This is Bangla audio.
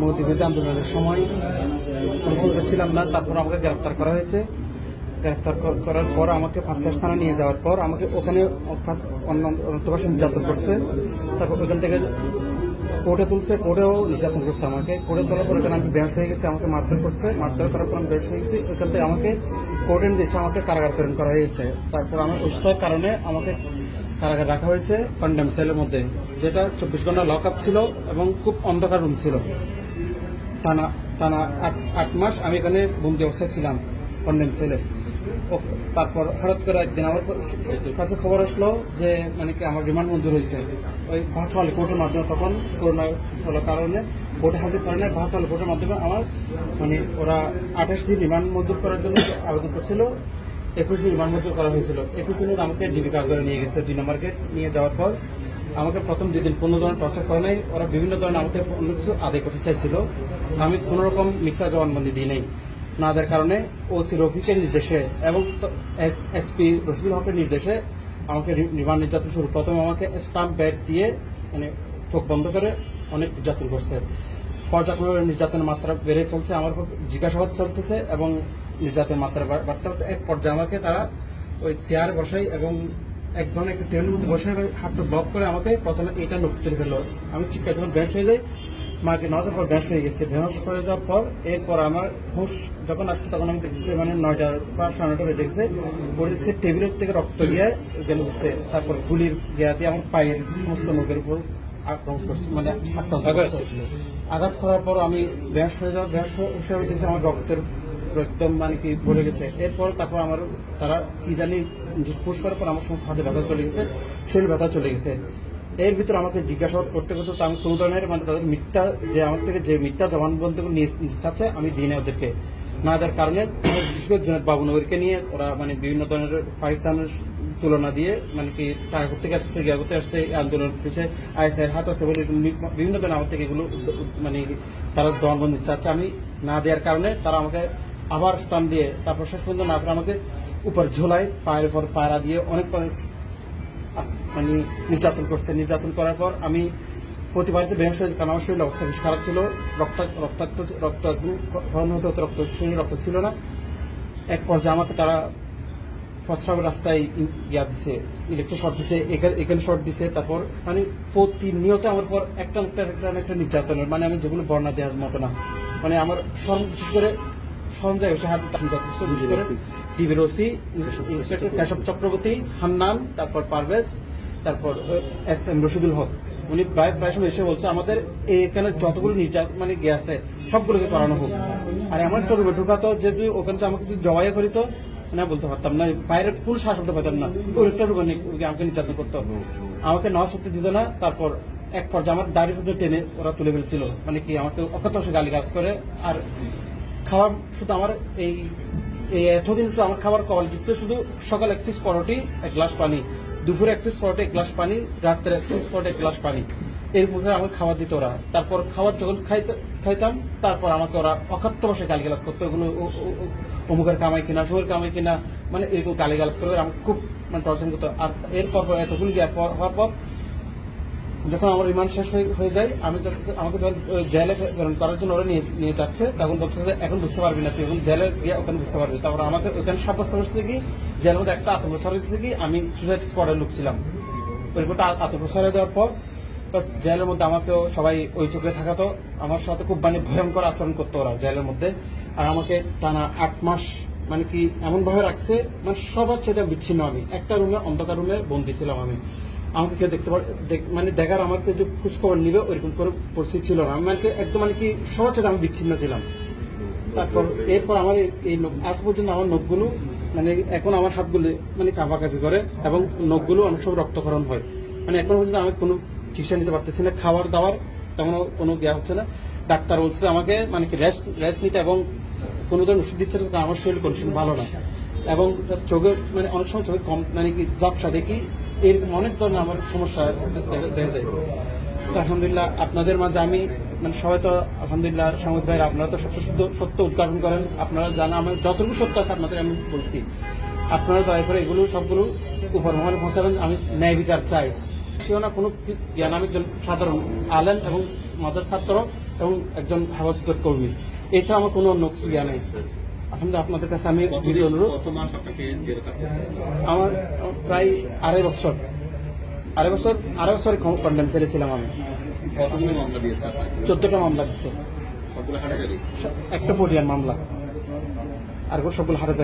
মোদী আন্দোলনের সময় পরিচালিত ছিলাম না, তারপর আমাকে গ্রেফতার করা হয়েছে। গ্রেফতার করার পর আমাকে ফাঁসিয়াস থানা নিয়ে যাওয়ার পর আমাকে ওখানে অর্থাৎ অন্য অন্তর্বাসী নির্যাতন করছে। তারপর ওখান থেকে কোর্টে তুলছে, কোর্টেও নির্যাতন করছে আমাকে। কোর্টে তোলার পর এখানে আমি বেঞ্চ হয়ে গেছি, আমাকে মারধর করছে। মারধর করার পর আমি বেঞ্চ হয়ে গেছি। ওইখান থেকে আমাকে কোর্টে দিয়েছে আমাকে কারাগার প্রেরণ করা হয়েছে। তারপর আমার অসুস্থতার কারণে আমাকে কারাগার রাখা হয়েছে কন্ডেম সেলের মধ্যে, যেটা চব্বিশ ঘণ্টা লক আপ ছিল এবং খুব অন্ধকার রুম ছিল। টানা টানা আট মাস আমি এখানে বন্দি অবস্থায় ছিলাম কন্ডেম ছেলে। তারপর হঠাৎ করে একদিন আমার কাছে খবর আসলো যে মানে কি আমার রিমান্ড মঞ্জুর হয়েছে। ওই ভার্চুয়াল কোর্টের মাধ্যমে তখন করোনা হলো কারণে কোর্টে হাজির করে নাই ভার্চুয়াল কোর্টের মাধ্যমে আমার মানে ওরা আঠাশ দিন রিমান্ড মঞ্জুর করার জন্য আবেদন করছিল। একুশ দিন মঞ্জুর করা হয়েছিল। একুশ দিনের আমাকে ডিবি কার্যালয়ে নিয়ে গেছে দুই নম্বর গেট। নিয়ে যাওয়ার পর আমাকে প্রথম দুই দিন পনেরো ধরনের টর্চার করে নাই। ওরা বিভিন্ন ধরনের আমাকে অন্য কিছু আদায় করতে চাইছিল। আমি কোন রকম মিথ্যা জবানবন্দি দিই নাই। না দেওয়ার কারণে ওসি রফিকের নির্দেশে এবং এসপি রশিদুল হকের নির্দেশে আমাকে রিমান্ড নির্যাতন শুরু। প্রথমে আমাকে স্টাম্প ব্যাট দিয়ে মানে চোখ বন্ধ করে অনেক নির্যাতন করছে। পর্যায়ক্রমে নির্যাতনের মাত্রা বেড়ে চলছে। আমার জিজ্ঞাসাবাদ চলতেছে এবং নির্যাতনের মাত্রা বাড়তে বাড়তে এক পর্যায়ে আমাকে তারা ওই চেয়ার বসাই এবং এক ধরনের একটা টেবিলের মধ্যে বসে হাতটা ব্লক করে আমাকে প্রথমে এটা নোট তুলে ফেলল। আমি চিৎকার যখন ব্যাস হয়ে যাই। মাকে নজর পর ব্যাস হয়ে গেছে। বেহস হয়ে যাওয়ার পর এরপর আমার হুশ যখন আসছে তখন আমি দেখছি মানে নয়টার বা সাড়ে নয়টা বেজে গেছে। পরে টেবিলের থেকে রক্ত গিয়ে গেল উঠছে তারপর গুলির গিয়া দিয়ে আমার পায়ের সমস্ত নখের উপর আক্রমণ করছে মানে আক্রমণ আঘাত? করার পর আমি ব্যাস হয়ে যাওয়া ব্যাস হিসেবে দেখছি আমার রক্তের একদম মানে কি ভরে গেছে। এরপর তারপর আমার তারা কি জানি পুশ করার পর আমার সমস্ত হাতে ব্যথা চলে গেছে, শরীর ব্যথা চলে গেছে। এর ভিতর আমাকে জিজ্ঞাসাবাদ করতে করতে তো আমি কোনো ধরনের মানে তাদের মিথ্যা যে আমার থেকে যে মিথ্যা জবানবন্দি নিয়ে চাচ্ছে আমি দিই না ওদেরকে। না দেওয়ার কারণে জুনেদ বাবু নবীরকে নিয়ে ওরা মানে বিভিন্ন ধরনের পাকিস্তানের তুলনা দিয়ে মানে কি টাকা করতে আসছে, গিয়া করতে আসছে আন্দোলন পিছিয়ে আইএসআই হাত আছে বলে বিভিন্ন ধরনের আমার থেকে এগুলো মানে তারা জবানবন্দি চাচ্ছে। আমি না দেওয়ার কারণে তারা আমাকে আবার স্টান দিয়ে তারপর শেষ পর্যন্ত না করে আমাকে উপর ঝোলায় পায়ের উপর পায়রা দিয়ে অনেক মানে নির্যাতন করছে। নির্যাতন করার পর আমি প্রতিবারিত বেহস কারণ আমার শরীর অবস্থা বেশ খারাপ ছিল। রক্ত, রক্তাক্ত রক্ত হতে রক্ত, শরীরে রক্ত ছিল না। এক পর্যায়ে আমাকে তারা ফসরাব রাস্তায় ইয়া দিছে ইলেকট্রিক শর্ট দিছে, এখানে শর্ট দিছে। তারপর মানে প্রতিনিয়ত আমার পর একটা একটা একটা একটা নির্যাতনের মানে আমি যেগুলো বর্ণনা দেওয়ার মতো না। মানে আমার সর্ব বিশেষ করে সঞ্জয় হোসেন হাতে ডিবির ওসি ইন্সপেক্টর কেশব চক্রবর্তী হান্নান তারপর পারভেজ তারপর এস এম রশিদুল হক। উনি প্রায় প্রায় সময় এসে বলছে আমাদের এখানে যতগুলো নির্যাতন মানে গিয়ে আছে সবগুলোকে করানো হোক। আর এমন একটা রুমে ঢুকাতো যদি ওখানে আমাকে যদি জবাই করিত না বলতে পারতাম না বাইরে ফুল শ্বাস বলতে পারতাম না। ওই একটা রুমে আমাকে নির্যাতন করতো। আমাকে নাও সত্যি দিত না তারপর এক পর্যায়ে আমার দাড়ি টেনে ওরা তুলে ফেলছিল। মানে কি আমাকে অকথ্য গালি গাছ করে। আর খাবার, শুধু আমার এই এই এতদিন শুধু আমার খাবার কোয়ালিটি শুধু সকাল এক পিস পরোটি, এক গ্লাস পানি। দুপুরে এক পিস পরোটি, এক গ্লাস পানি, রাত্রে এক পিস পরোটি, এক গ্লাস পানি। এর মধ্যে আমাকে খাবার দিত ওরা। তারপর খাবার যখন খাইতে- খাইতাম, তারপর আমাকে ওরা অখাত্য বসে গালি গালাজ করতো ওগুলো অমুকের কামাই কিনা শুয়ের কামাই কিনা মানে এরকম গালি গালাজ করে আমাকে খুব মানে টর্চার করতো। আর এরপর পর এতগুলো হওয়ার পর যখন আমার রিমান্ড শেষ হয়ে- যায়, আমি আমাকে যখন জেলে করার জন্য ওরা নিয়ে যাচ্ছে, তখন বলছে যে এখন বুঝতে পারবি না তুই, এখন জেলে গিয়ে ওখানে বুঝতে পারবি। তারপর আমাকে ওখানে সাব্যস্ত করছে কি, জেলের মধ্যে একটা আতঙ্ক ছড়িয়ে দিচ্ছে কি, আমি সুসাইড স্কোয়াডের লোক ছিলাম। ওই রিপোর্টটা আতঙ্ক ছড়িয়ে দেওয়ার পর বাস জেলের মধ্যে আমাকেও সবাই ওই চোখে থাকাতো। আমার সাথে খুব মানে ভয়ঙ্কর আচরণ করতো ওরা জেলের মধ্যে। আর আমাকে টানা আট মাস মানে কি এমন ভাবে রাখছে মানে সবার সাথে বিচ্ছিন্ন আমি। একটা রুমে, অন্ধকার রুমে বন্দি ছিলাম আমি। আমাকে কেউ দেখতে পার মানে দেখার আমাকে যে খোঁজখবর নিবে, ওইরকম করে পরিস্থিতি ছিল না। আমি একদম মানে কি সাথে আমি বিচ্ছিন্ন ছিলাম। তারপর এরপর আমার এই- আজ পর্যন্ত আমার নখগুলো মানে এখন আমার হাতগুলো মানে কাঁপাকাঁপি করে এবং নখগুলো অনেক সময় রক্তক্ষরণ হয়। মানে এখন পর্যন্ত আমি কোনো চিকিৎসা নিতে পারতেছি না। খাবার দাওয়ার তেমন কোনো জ্ঞা হচ্ছে না। ডাক্তার বলছে আমাকে মানে কি রেস্ট রেস্ট নিতে এবং কোনো ধরনের ওষুধ দিচ্ছে না আমার শরীর কন্ডিশন ভালো না। এবং চোখের মানে অনেক সময় চোখে কম মানে কি ঝাপসা দেখি এরকম অনেক ধরনের আমার সমস্যা দেখা যায়। আলহামদুলিল্লাহ আপনাদের মাঝে আমি মানে সবাই তো আলহামদুলিল্লাহ সামুদ ভাইয়ের, আপনারা তো সত্য শুদ্ধ সত্য উদ্ঘাটন করেন। আপনারা জানা আমার যতটুকু সত্য আছে আপনাদের আমি বলছি। আপনারা দয়া করে এগুলো সবগুলো উপর মহলে পৌঁছাবেন আমি ন্যায় বিচার চাই। সেও না কোনো জ্ঞান, আমি একজন সাধারণ আলেন এবং মাদার ছাত্র এবং একজন হেফাজতের কর্মী। এছাড়া আমার কোনো অন্য কিছু জ্ঞান নেই। আসলে আপনাদের কাছে আমি যদি অনুরোধ? আমার প্রায় আড়াই বছর। আড়াই বছর আড়াই বছর কন্ডেম আমি। কতগুলো মামলা দিয়েছে আপনাকে চোদ্দটা মামলা দিচ্ছে একটা পটিয়ার মামলা। আর সবগুলো হারে